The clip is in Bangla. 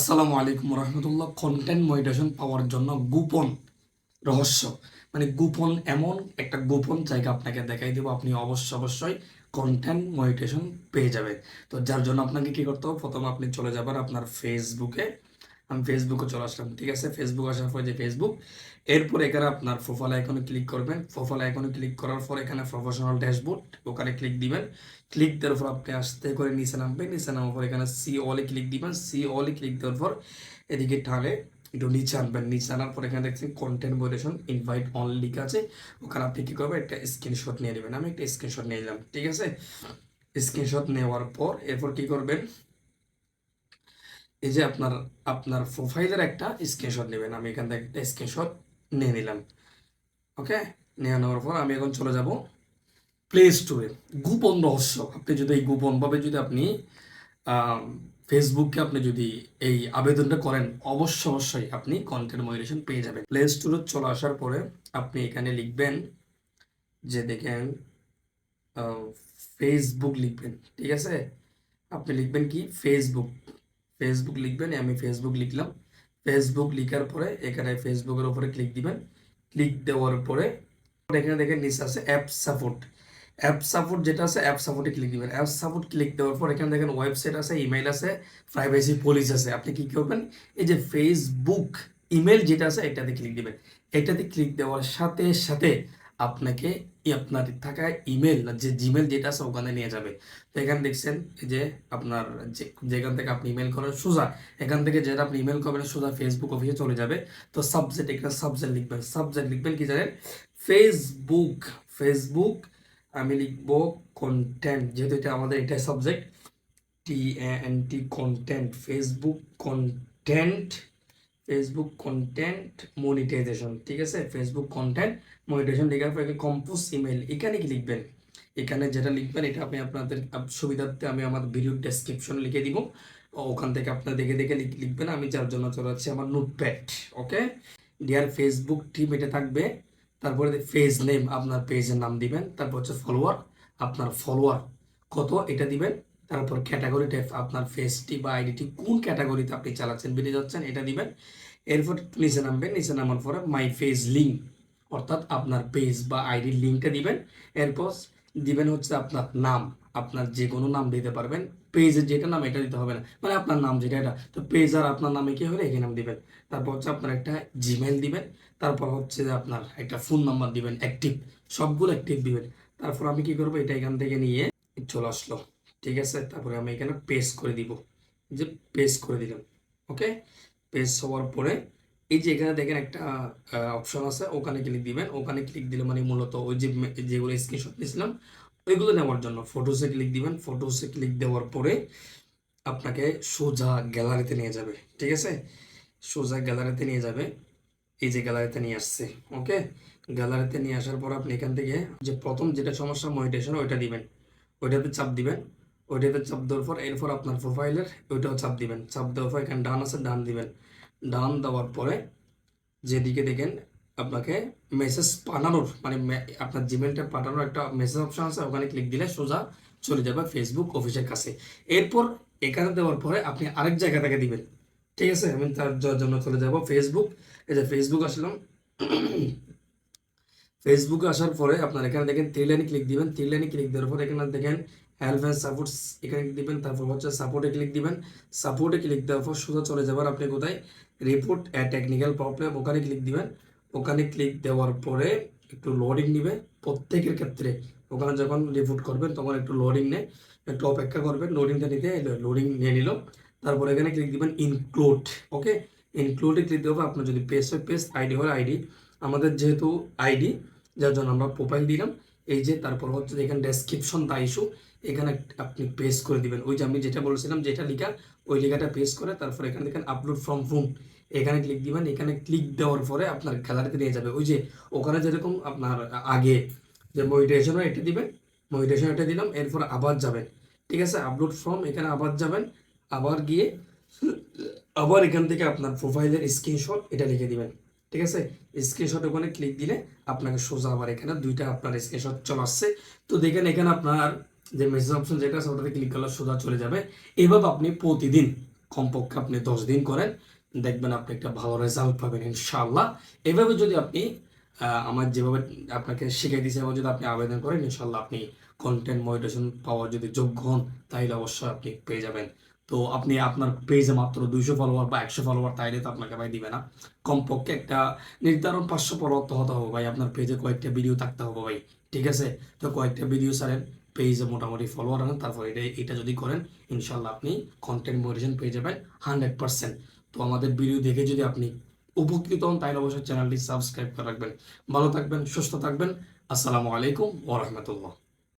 আসসালামু আলাইকুম রহমতুল্লাহ কন্টেন্ট মডিটেশন পাওয়ার জন্য গোপন রহস্য। মানে গোপন এমন একটা গোপন জায়গা আপনাকে দেখাই দেবো। আপনি অবশ্যই অবশ্যই কন্টেন্ট মডিটেশন পেয়ে যাবেন। তো যার জন্য আপনাকে কী করতে হবে? প্রথমে আপনি চলে যাবেন আপনার ফেসবুকে আমি ফেসবুকে চলে আসলাম, ঠিক আছে? ফেসবুক আসার পরে যে ফেসবুক এরপর এখানে আপনার প্রোফাইল আইকনে ক্লিক করবেন। প্রোফাইল আইকনে ক্লিক করার পর এখানে প্রফেশনাল ড্যাশবোর্ড ওখানে ক্লিক দিবেন। ক্লিক দেওয়ার পর আপনি আস্তে করে নিচে নামবেন। নিচে নামার পর এখানে সি অলে ক্লিক দিবেন। সি অলে ক্লিক দেওয়ার পর এদিকে টানে, একটু নিচে আনবেন। নিচে আনার পর এখানে দেখছেন কন্টেন্ট মডারেশন ইনভাইট অন লিখা আছে। ওখানে আপনি কী করবেন? একটা স্ক্রিনশট নিয়ে নেবেন। আমি একটা স্ক্রিনশট নিয়ে নিলাম, ঠিক আছে? স্ক্রিনশট নেওয়ার পর এরপর কী করবেন? এই যে আপনার আপনার প্রোফাইলের একটা স্ক্রিনশট নেবেন। আমি এখান থেকে একটা স্ক্রিনশট নিয়ে নিলাম। ওকে নিয়ে নেওয়ার পর আমি এখন চলে যাব প্লে স্টোরে গোপন রহস্য। আপনি যদি এই গোপনভাবে যদি আপনি ফেসবুকে আপনি যদি এই আবেদনটা করেন, অবশ্য অবশ্যই আপনি কন্টেন্ট মডারেশন পেয়ে যাবেন। প্লে স্টোরে চলে আসার পরে আপনি এখানে লিখবেন যে দেখেন ফেসবুক লিখবেন। ঠিক আছে? আপনি লিখবেন কি? ফেসবুক ফেসবুক লিখবেন, আমি ফেসবুক লিখলাম। ফেসবুক লিখার পরে এখানে ফেসবুকের উপরে ক্লিক দিবেন। ক্লিক দেওয়ার পরে এখানে দেখেন নিচে আছে অ্যাপ সাপোর্ট অ্যাপ সাপোর্ট যেটা আছে অ্যাপ সাপোর্টে ক্লিক দিবেন। অ্যাপ সাপোর্ট ক্লিক দেওয়ার পর এখানে দেখেন ওয়েবসাইট আছে ইমেল আছে প্রাইভেসি পলিস আছে। আপনি কি করবেন? এই যে ফেসবুক ইমেল যেটা আছে, এটাতে ক্লিক দিবেন। এটাতে ক্লিক দেওয়ার সাথে সাথে আপনাকে আপনার থাকা ইমেল যে জিমেল যেটা আছে ওখানে নিয়ে যাবে। তো এখানে দেখছেন যে আপনার যেখান থেকে আপনি ইমেল করেন, সোজা। এখান থেকে যেটা আপনি ইমেল করবেন, সোজা ফেসবুক অফিসে চলে যাবে। তো সাবজেক্ট এখানে সাবজেক্ট লিখবেন। সাবজেক্ট লিখবেন কি জানেন? ফেসবুক ফেসবুক আমি লিখব কন্টেন্ট যেহেতু এটা আমাদের এটাই subject T N T content Facebook content Facebook content monetization ঠিক আছে? ফেসবুক কন্টেন্ট মনিটাইজেশন লেখার পর কম্পোজ ইমেল এখানে কি লিখবেন? এখানে যেটা লিখবেন, এটা আপনি আপনাদের সুবিধার্থে আমি আমার ভিডিও ডেসক্রিপশন লিখে দিব। ওখান থেকে আপনার দেখে দেখে লিখ- লিখবেন, আমি যার জন্য চলে আমার notepad okay dear Facebook team এটা থাকবে। তারপরে পেজ নেম আপনার পেজের নাম দিবেন। তারপর হচ্ছে ফলোয়ার আপনার ফলোয়ার কত, এটা দিবেন। তারপর ক্যাটাগরি টাইপ আপনার ফেসটি বা আইডিটি কোন ক্যাটাগরিতে আপনি চালাচ্ছেন, বেরিয়ে যাচ্ছেন, এটা দিবেন। এরপর নিচে নামবেন, নিচে নামার পরে মাই ফেস লিঙ্ক অর্থাৎ আপনার পেজ বা আইডির লিঙ্কটা দিবেন। এরপর দিবেন হচ্ছে আপনার নাম, আপনার যে কোনো নাম দিতে পারবেন। পেজের যেটা নাম, এটা দিতে হবে না। মানে আপনার নাম যেটা, এটা। তো পেজ আর আপনার নামে কি হলে? এখানে নাম দিবেন। তারপর হচ্ছে আপনার একটা জিমেল দিবেন। তারপর হচ্ছে যে আপনার একটা ফোন নাম্বার দিবেন অ্যাক্টিভ সবগুলো অ্যাক্টিভ দিবেন। তারপর আমি কি করব? এটা এখান থেকে নিয়ে চলে আসলো। ঠিক আছে? তারপরে আমি এখানে পেস্ট করে দিব। যে পেস্ট করে দিলাম। ওকে পেস্ট হওয়ার পরে এই যে এখানে দেখেন একটা অপশন আছে, ওখানে ক্লিক দিবেন। ওখানে ক্লিক দিলে মানে মূলত ওই যে যেগুলো স্ক্রিনশট নিয়েছিলাম, ওইগুলো নেওয়ার জন্য ফটোসে ক্লিক দিবেন। ফটোসে ক্লিক দেওয়ার পরে আপনাকে সোজা গ্যালারিতে নিয়ে যাবে, ঠিক আছে? সোজা গ্যালারিতে নিয়ে যাবে। এই যে গ্যালারিতে নিয়ে আসছে ওকে গ্যালারিতে নিয়ে আসার পর আপনি এখান থেকে যে প্রথম যেটা সমস্যা, মনিটেশন, ওইটা দিবেন। ওইটাতে চাপ দিবেন। ওইটাতে চাপ দেওয়ার পর এরপর আপনার প্রোফাইলের ওইটাও চাপ দিবেন। চাপ দেওয়ার পর এখানে ডান আছে, ডান দিবেন। ডান দেওয়ার পরে যেদিকে দেখেন আপনাকে মেসেজ পাঠানোর মানে আপনার জিমেলটা পাঠানোর একটা মেসেজ অপশন আছে, ওখানে ক্লিক দিলে সোজা চলে যাবে ফেসবুক অফিসের কাছে। এরপর এখানে দেওয়ার পরে আপনি আরেক জায়গা থেকে দিবেন। ঠিক আছে? আমি তার জন্য চলে যাব ফেসবুক এই যে ফেসবুক আসলাম। ফেসবুকে আসার পরে আপনার এখানে দেখেন থ্রি লাইনে ক্লিক দিবেন। থ্রি লাইনে ক্লিক দেওয়ার পর এখানে দেখেন হেল্প অ্যান্ড সাপোর্টস এখানে ক্লিক দিবেন, তারপর হচ্ছে সাপোর্টে ক্লিক দিবেন। সাপোর্টে ক্লিক দেওয়ার পর সোজা চলে যাবার আপনি কোথায়? রিপোর্ট অ্যা টেকনিক্যাল প্রবলেম ওখানে ক্লিক দিবেন। ওখানে ক্লিক দেওয়ার পরে একটু লোডিং নেবে প্রত্যেকের ক্ষেত্রে। ওখানে যখন রিপোর্ট করবেন, তখন একটু লোডিং নেয় একটু অপেক্ষা করবেন লোডিংটা নিতে লোডিং নিয়ে নিল। তারপর এখানে ক্লিক দিবেন ইনক্লুড ওকে ইনক্লুডে ক্লিক দেওয়ার পর আপনার যদি পেজ হয় পেজ আইডি হলে আইডি আমাদের যেহেতু আইডি যার জন্য আমরা প্রোফাইল দিলাম এই যে তারপর হচ্ছে এখানে ডেসক্রিপশন দা ইস্যু এখানে আপনি পেস্ট করে দিবেন। ওই যে আমি যেটা বলেছিলাম, যেটা লেখা, ওই লেখাটা পেস্ট করে তারপর এখানে দেখেন আপলোড ফ্রম রুম এখানে ক্লিক দিবেন। এখানে ক্লিক দেওয়ার পরে আপনার গ্যালারিতে নিয়ে যাবে। ওই যে ওখানে যেরকম আপনার আগে যে মডিটেশনও এটা দিবেন। মডিটেশন এটা দিলাম, এরপর আবার যাবেন। ঠিক আছে? আপলোড ফর্ম এখানে আবার যাবেন। আবার গিয়ে আবার এখান থেকে আপনার প্রোফাইলের স্ক্রিনশট এটা লিখে দিবেন। ঠিক আছে? স্ক্রিনশট ওখানে ক্লিক দিলে আপনাকে সোজা আবার এখানে দুইটা আপনার স্ক্রিনশট চলে আসছে। তো দেখেন এখানে আপনার যে মেসেজ অপশন যেটা আছে, ওটাতে ক্লিক করলে সোজা চলে যাবে। এভাবে আপনি প্রতিদিন কমপক্ষে আপনি দশ দিন করেন। দেখবেন আপনি একটা ভালো রেজাল্ট পাবেন ইনশাআল্লাহ। এভাবে যদি আপনি আমার যেভাবে আপনাকে শিখিয়ে দিয়েছে এবং যদি আপনি আবেদন করেন ইনশাল্লাহ আপনি কন্টেন্ট মনিটেশন পাওয়ার যদি যোগ্য হন, তাহলে অবশ্যই আপনি পেয়ে যাবেন। তো আপনি আপনার পেজে মাত্র দুইশো ফলোয়ার বা একশো ফলোয়ার তাইলে তো আপনাকে ভাই দিবে না। কমপক্ষে একটা নির্ধারণ পাঁচশো ফলোয়ার হতে হবে ভাই, আপনার পেজে কয়েকটা ভিডিও থাকতে হবে ভাই, ঠিক আছে? তো কয়েকটা ভিডিও ছাড়েন পেজে মোটামুটি ফলোয়ার আনেন তারপর এটা এটা যদি করেন ইনশাল্লাহ আপনি কন্টেন্ট মনিটেশন পেয়ে যাবেন হান্ড্রেড পার্সেন্ট তো আমাদের ভিডিও দেখে যদি আপনি উপকৃত হন তাহলে অবশ্যই চ্যানেলটি সাবস্ক্রাইব করে রাখবেন। ভালো থাকবেন, সুস্থ থাকবেন। আসসালামু আলাইকুম ওরহমতুল্লাহ